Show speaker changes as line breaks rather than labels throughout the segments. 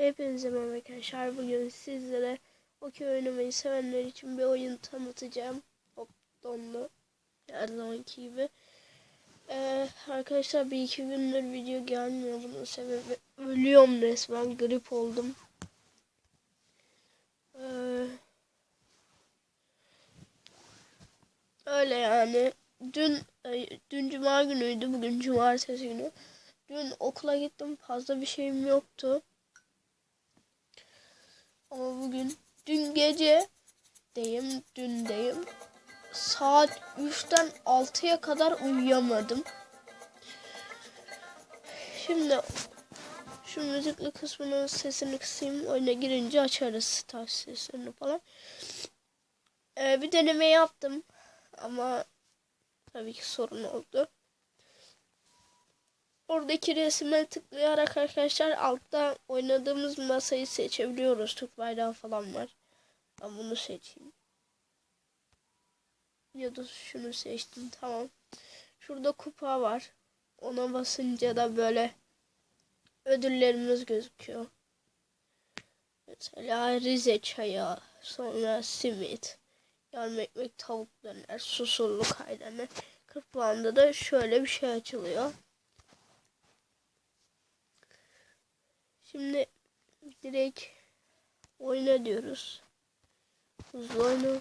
Hepinize merhaba arkadaşlar. Bugün sizlere okey oynamayı sevenler için bir oyun tanıtacağım. Hop dondu. Her zamanki gibi. Ee, arkadaşlar bir iki gündür video gelmiyor. Bunun sebebi ölüyorum resmen. Grip oldum. Ee, öyle yani. Dün ay, dün cuma günüydü. Bugün cumartesi günü. Dün okula gittim. Fazla bir şeyim yoktu. Ama bugün dün gece deyim dün deyim saat 3'ten 6'ya kadar uyuyamadım. Şimdi şu müzikli kısmının sesini kısayım. Oyuna girince açarız taş seslerini falan. Ee, bir deneme yaptım. Ama tabii ki sorun oldu. Oradaki resme tıklayarak arkadaşlar altta oynadığımız masayı seçebiliyoruz. Türk bayrağı falan var. Ben bunu seçeyim. Ya da şunu seçtim tamam. Şurada kupa var. Ona basınca da böyle ödüllerimiz gözüküyor. Mesela Rize çayı, sonra simit, yarım ekmek tavuk döner, susurluk ayranı. 40 puanda da şöyle bir şey açılıyor. Şimdi direkt oyna diyoruz. Hızlı oyna.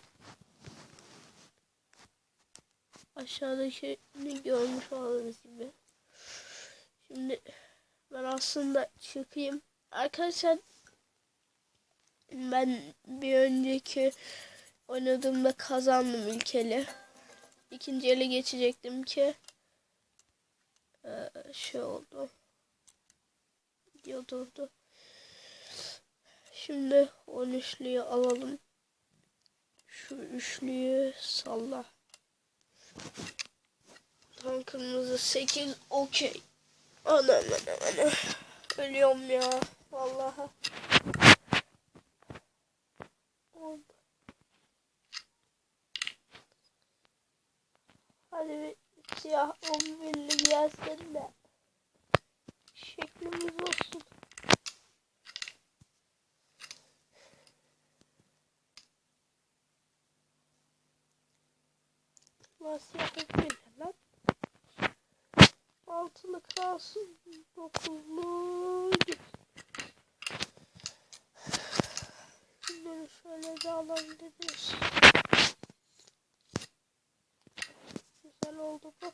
Aşağıdakini görmüş olduğunuz gibi. Şimdi ben aslında çıkayım. Arkadaşlar ben bir önceki oynadığımda kazandım ilk eli. İkinci ele geçecektim ki şey oldu video durdu. Şimdi 13'lüyü alalım. Şu üçlüyü salla. Tam kırmızı 8 okey. Anam anam anam. Ölüyorum ya. Vallahi. Oldu. Hadi bir siyah 11'li gelsin de şeklimiz olsun. Nasıl yapabilir lan? Altılı kalsın. Dokuzlu. Bunları şöyle de alabiliriz. Güzel oldu bu.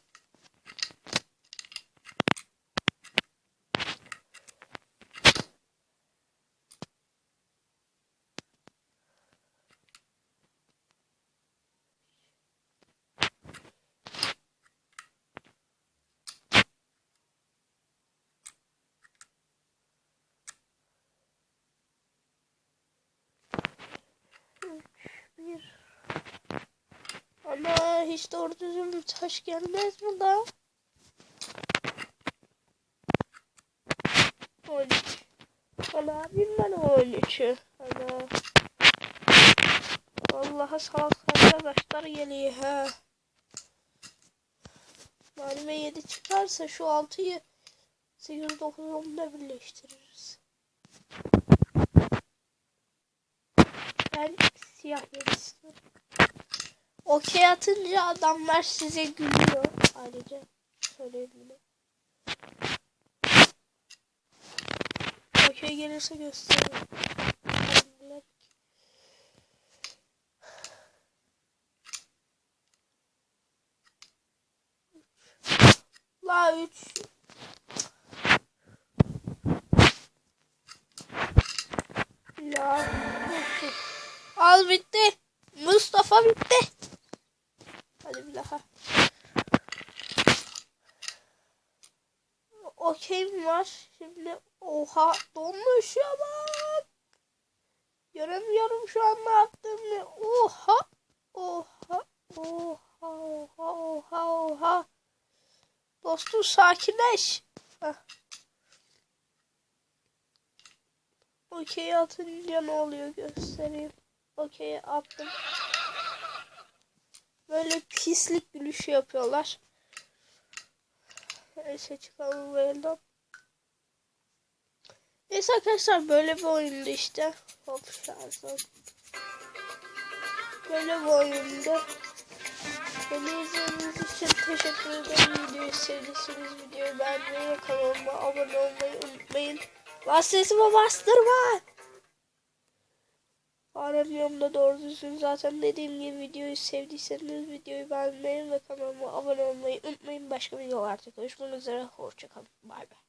bir. Ama hiç doğru düzgün bir taş gelmez mi da? 13. Ana abim ben o 13'ü. Ana. Allah'a sağlık arkadaşlar geliyor ha. Malime 7 çıkarsa şu 6'yı 8 9 10'da birleştiririz. Ben siyah istiyorum. Okey atınca adamlar size gülüyor. Ayrıca söyleyebilirim. Okey gelirse gösteririm. La 3 La Al bitti. Mustafa bitti. Hadi bir daha. Okeyim var. Şimdi oha donmuş ya bak. Göremiyorum şu an ne yaptığımı. Oha. Oha. Oha. Oha. Oha. Oha. Dostum sakinleş. Okey atınca ne oluyor göstereyim. Okey attım. Böyle pislik gülüşü yapıyorlar. Neyse çıkalım bu elden. Neyse arkadaşlar böyle bir oyundu işte. Hop şarjım. Böyle bir oyundu. Beni izlediğiniz için teşekkür ederim. Videoyu sevdiyseniz videoyu beğenmeyi ve kanalıma abone olmayı unutmayın. Bas sesime bastırma. Aramıyorum da doğru düzgün zaten dediğim gibi videoyu sevdiyseniz videoyu beğenmeyi ve kanalıma abone olmayı unutmayın. Başka videolarda görüşmek üzere. Hoşçakalın. Bay bay.